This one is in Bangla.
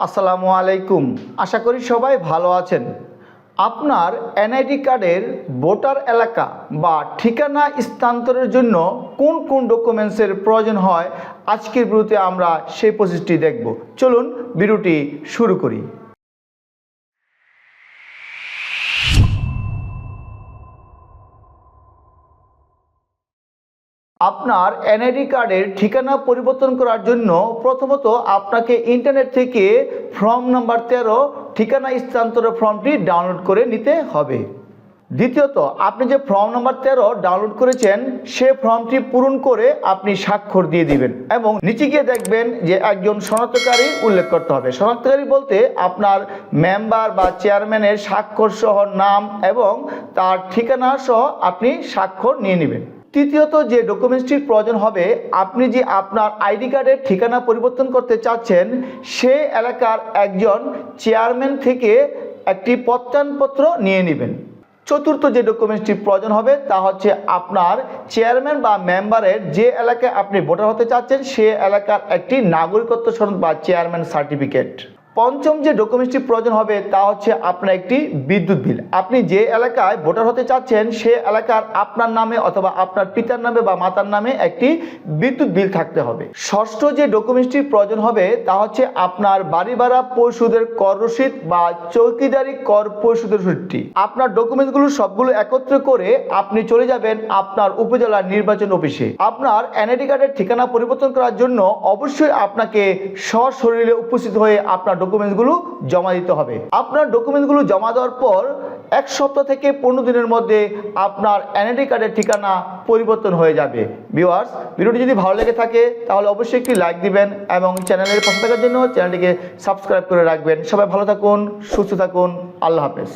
আসসালামু আলাইকুম। আশা করি সবাই ভালো আছেন। আপনার এনআইডি কার্ডের ভোটার এলাকা বা ঠিকানা স্থানান্তরের জন্য কোন কোন ডকুমেন্টসের প্রয়োজন হয়, আজকের ভিডিওতে আমরা সেই প্রসেসটি দেখব। চলুন বিরুটি শুরু করি। আপনার এনআইডি কার্ডের ঠিকানা পরিবর্তন করার জন্য প্রথমত আপনাকে ইন্টারনেট থেকে ফর্ম নাম্বার তেরো, ঠিকানা স্থানান্তরের ফর্মটি ডাউনলোড করে নিতে হবে। দ্বিতীয়ত, আপনি যে ফর্ম নাম্বার তেরো ডাউনলোড করেছেন, সে ফর্মটি পূরণ করে আপনি স্বাক্ষর দিয়ে দিবেন এবং নিচে গিয়ে দেখবেন যে একজন শনাক্তকারী উল্লেখ করতে হবে। শনাক্তকারী বলতে আপনার মেম্বার বা চেয়ারম্যানের স্বাক্ষর সহ নাম এবং তার ঠিকানা সহ আপনি স্বাক্ষর নিয়ে নেবেন। তৃতীয়ত যে ডকুমেন্টসটির প্রয়োজন হবে, আপনি যে আপনার আইডি কার্ডের ঠিকানা পরিবর্তন করতে চাচ্ছেন, সে এলাকার একজন চেয়ারম্যান থেকে একটি প্রত্যয়নপত্র নিয়ে নেবেন। চতুর্থ যে ডকুমেন্টসটি প্রয়োজন হবে, তা হচ্ছে আপনার চেয়ারম্যান বা মেম্বারের যে এলাকায় আপনি ভোটার হতে চাচ্ছেন, সে এলাকার একটি নাগরিকত্ব সনদ বা চেয়ারম্যান সার্টিফিকেট পঞ্চম যে ডকুমেন্টসটি প্রয়োজন হবে তা হচ্ছে আপনার একটি বিদ্যুৎ বিল। আপনি যে এলাকায় ভোটার হতে চাচ্ছেন, সে এলাকার আপনার নামে অথবা আপনার পিতার নামে বা মাতার নামে একটি বিদ্যুৎ বিল থাকতে হবে। ষষ্ঠ যে ডকুমেন্টসটির প্রয়োজন হবে তা হচ্ছে আপনার বাড়ি ভাড়া পরিশোধের কর রসিদ বা চৌকিদারি কর পরিশোধের রসিদটি। আপনার ডকুমেন্টগুলো সবগুলো একত্র করে আপনি চলে যাবেন আপনার উপজেলার নির্বাচন অফিসে। আপনার এনআইডি কার্ডের ঠিকানা পরিবর্তন করার জন্য অবশ্যই আপনাকে সশরীরে উপস্থিত হয়ে আপনার ডকুমেন্টসগুলো জমা দিতে হবে। আপনার ডকুমেন্টসগুলো জমা দেওয়ার পর এক সপ্তাহ থেকে পনেরো দিনের মধ্যে আপনার এনআইডি কার্ডের ঠিকানা পরিবর্তন হয়ে যাবে। ভিউয়ার্স ভিডিওটি যদি ভালো লেগে থাকে, তাহলে অবশ্যই একটি লাইক দিবেন এবং চ্যানেলের পাশে থাকার জন্য চ্যানেলটিকে সাবস্ক্রাইব করে রাখবেন। সবাই ভালো থাকুন, সুস্থ থাকুন, আল্লাহ হাফেজ।